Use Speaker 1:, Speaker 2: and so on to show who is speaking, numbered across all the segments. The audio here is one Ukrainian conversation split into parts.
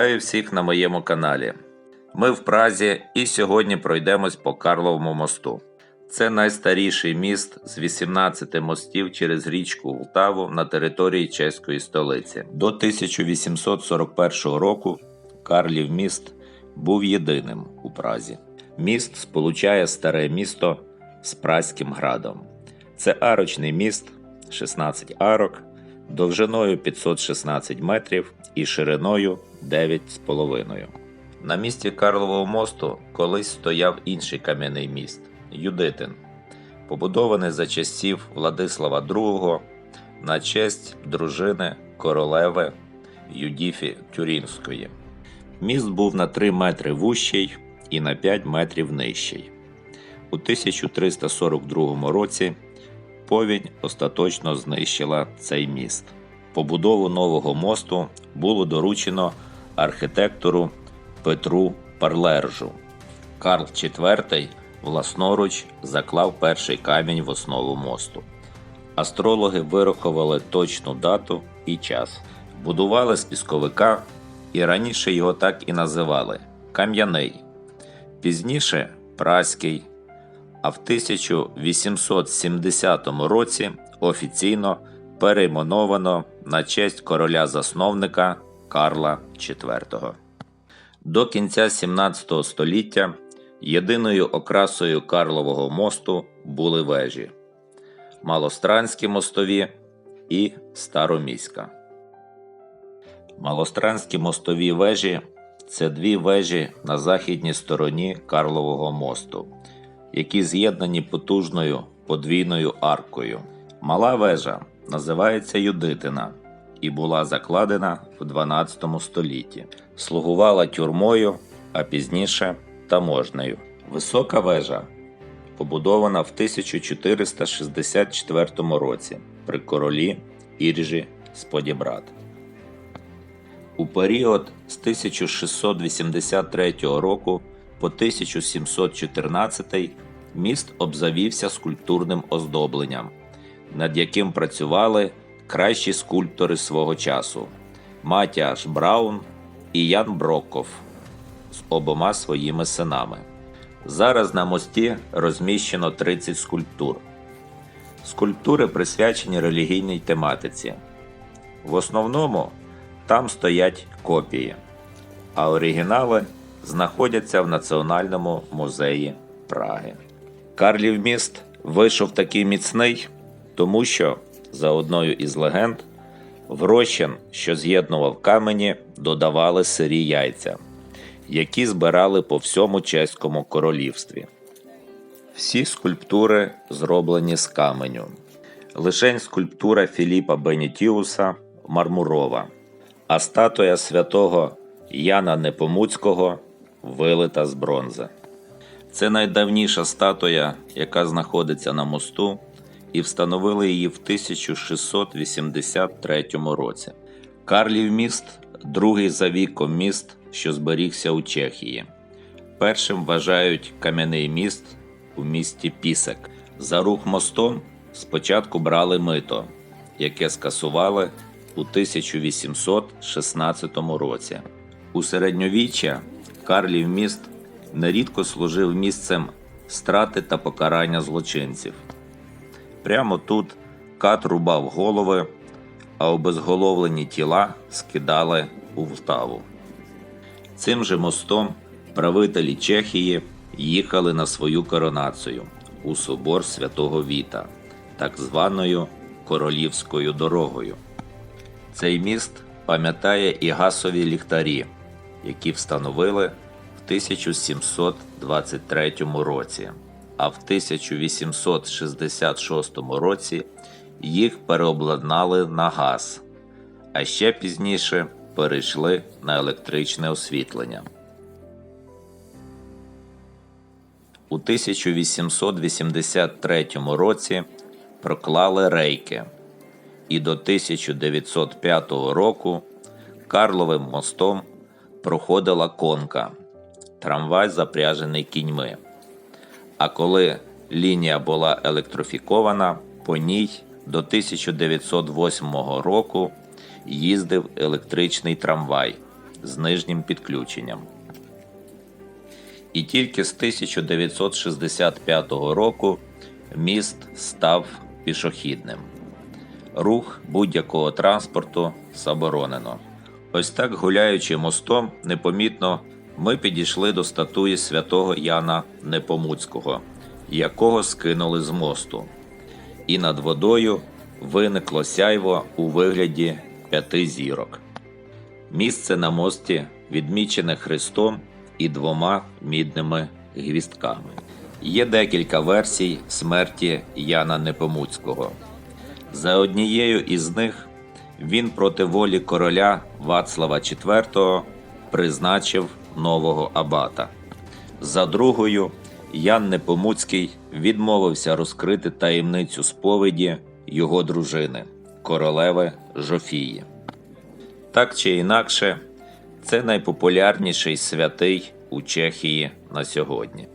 Speaker 1: Вітаю всіх на моєму каналі. Ми в Празі і сьогодні пройдемось по Карловому мосту. Це найстаріший міст з 18 мостів через річку Влтаву на території чеської столиці. До 1841 року Карлів міст був єдиним у Празі. Міст сполучає старе місто з Празьким градом. Це арочний міст, 16 арок, довжиною 516 метрів і шириною 9,5. На місці Карлового мосту колись стояв інший кам'яний міст Юдитин, побудований за часів Владислава II на честь дружини королеви Юдіфі Тюрінської. Міст був на 3 метри вущий і на 5 метрів нижчий. У 1342 році повінь остаточно знищила цей міст. Побудову нового мосту було доручено архітектору Петру Парлержу. Карл IV власноруч заклав перший камінь в основу мосту. Астрологи вирахували точну дату і час. Будували з пісковика, і раніше його так і називали Кам'яний, пізніше Праський, а в 1870 році офіційно перейменовано на честь короля-засновника Карла IV. До кінця 17 століття єдиною окрасою Карлового мосту були вежі Малостранські мостові і Староміська. Малостранські мостові вежі це дві вежі на західній стороні Карлового мосту, які з'єднані потужною подвійною аркою. Мала вежа називається Юдитина і була закладена в 12 столітті. Слугувала тюрмою, а пізніше таможнею. Висока вежа побудована в 1464 році при королі Іржі Сподібрат. У період з 1683 року по 1714 міст обзавівся скульптурним оздобленням, над яким працювали кращі скульптори свого часу Матіаш Браун і Ян Брокков з обома своїми синами. Зараз на мості розміщено 30 скульптур. Скульптури присвячені релігійній тематиці. В основному там стоять копії, а оригінали знаходяться в Національному музеї Праги. Карлів міст вийшов такий міцний, тому що, за одною із легенд, в розчин, що з'єднував камені, додавали сирі яйця, які збирали по всьому чеському королівстві. Всі скульптури зроблені з каменю. Лишень скульптура Філіпа Бенітіуса мармурова, а статуя святого Яна Непомуцького вилита з бронзи. Це найдавніша статуя, яка знаходиться на мосту, і встановили її в 1683 році. Карлів міст другий за віком міст, що зберігся у Чехії. Першим вважають кам'яний міст у місті Пісек. За рух мостом спочатку брали мито, яке скасували у 1816 році. У середньовіччя Карлів міст нерідко служив місцем страти та покарання злочинців. Прямо тут кат рубав голови, а обезголовлені тіла скидали у Влтаву. Цим же мостом правителі Чехії їхали на свою коронацію у собор святого Віта, так званою Королівською дорогою. Цей міст пам'ятає і гасові ліхтарі, які встановили 1723 році, а в 1866 році їх переобладнали на газ, а ще пізніше перейшли на електричне освітлення. У 1883 році проклали рейки, і до 1905 року Карловим мостом проходила конка, трамвай запряжений кіньми. А коли лінія була електрифікована, по ній до 1908 року їздив електричний трамвай, з нижнім підключенням. І тільки з 1965 року міст став пішохідним. Рух будь-якого транспорту заборонено. Ось так, гуляючи мостом, непомітно ми підійшли до статуї святого Яна Непомуцького, якого скинули з мосту. І над водою виникло сяйво у вигляді п'яти зірок. Місце на мості відмічене хрестом і двома мідними гвістками. Є декілька версій смерті Яна Непомуцького. За однією із них він проти волі короля Вацлава IV призначив нового абата. За другою, Ян Непомуцький відмовився розкрити таємницю сповіді його дружини, королеви Жофії. Так чи інакше, це найпопулярніший святий у Чехії на сьогодні.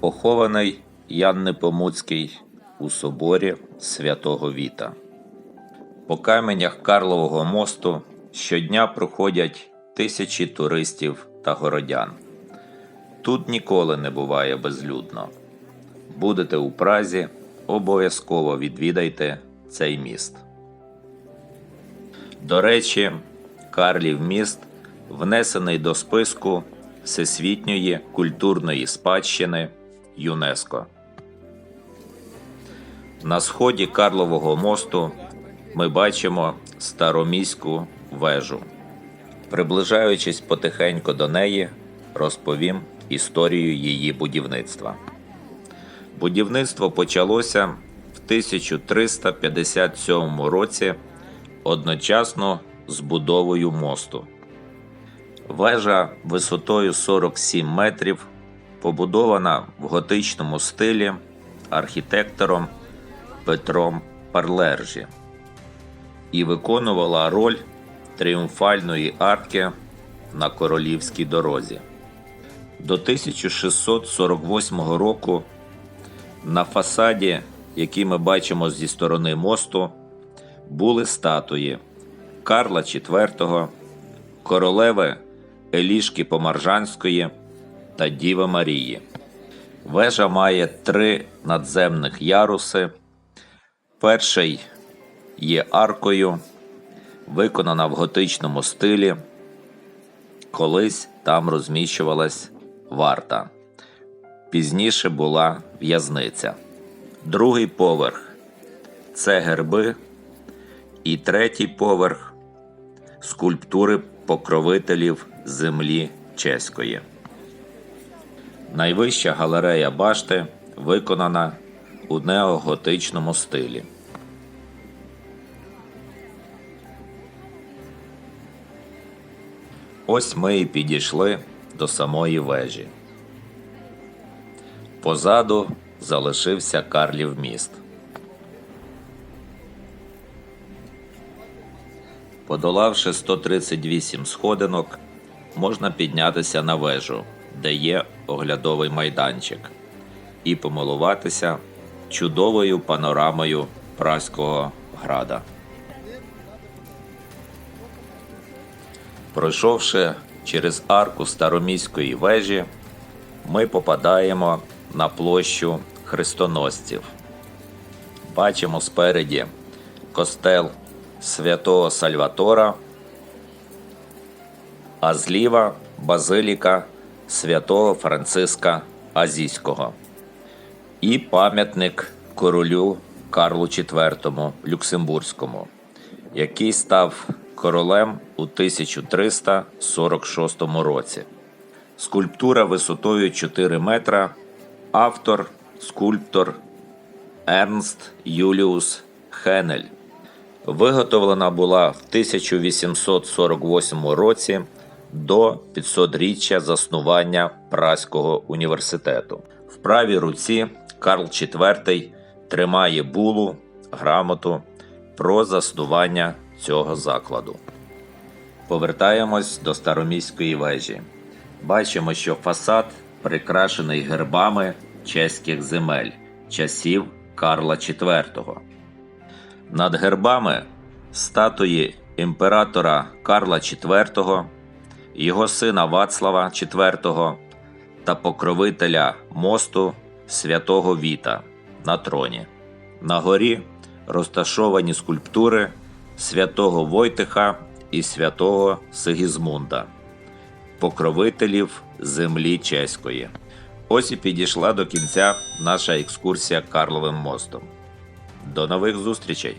Speaker 1: Похований Ян Непомуцький у соборі святого Віта. По каменях Карлового мосту щодня проходять тисячі туристів та городян. Тут ніколи не буває безлюдно. Будете у Празі, обов'язково відвідайте цей міст. До речі, Карлів міст внесений до списку Всесвітньої культурної спадщини ЮНЕСКО. На сході Карлового мосту ми бачимо староміську вежу. Приближаючись потихеньку до неї, розповім історію її будівництва. Будівництво почалося в 1357 році одночасно з будовою мосту. Вежа висотою 47 метрів побудована в готичному стилі архітектором Петром Парлержі і виконувала роль тріумфальної арки на королівській дорозі. До 1648 року на фасаді, який ми бачимо зі сторони мосту, були статуї Карла IV, королеви Елішки Помаржанської та Діви Марії. Вежа має три надземних яруси. Перший є аркою, виконана в готичному стилі. Колись там розміщувалась варта. Пізніше була в'язниця. Другий поверх це герби. І третій поверх скульптури покровителів землі чеської. Найвища галерея башти виконана у неоготичному стилі. Ось ми і підійшли до самої вежі. Позаду залишився Карлів міст. Подолавши 138 сходинок, можна піднятися на вежу, де є оглядовий майданчик, і помилуватися чудовою панорамою Праського града. Пройшовши через арку староміської вежі, ми попадаємо на площу хрестоносців. Бачимо спереді костел святого Сальватора, а зліва базиліка святого Франциска Азійського і пам'ятник королю Карлу IV Люксембурзькому, який став королем у 1346 році. Скульптура висотою 4 метра, автор скульптор Ернст Юліус Хенель. Виготовлена була в 1848 році до 500-річчя заснування Праського університету. В правій руці Карл IV тримає булу, грамоту про заснування цього закладу. Повертаємось до староміської вежі. Бачимо, що фасад прикрашений гербами чеських земель часів Карла IV. Над гербами статуї імператора Карла IV, його сина Вацлава IV та покровителя мосту святого Віта на троні. На горі розташовані скульптури святого Войтиха і святого Сигізмунда, покровителів землі чеської. Ось і підійшла до кінця наша екскурсія Карловим мостом. До нових зустрічей!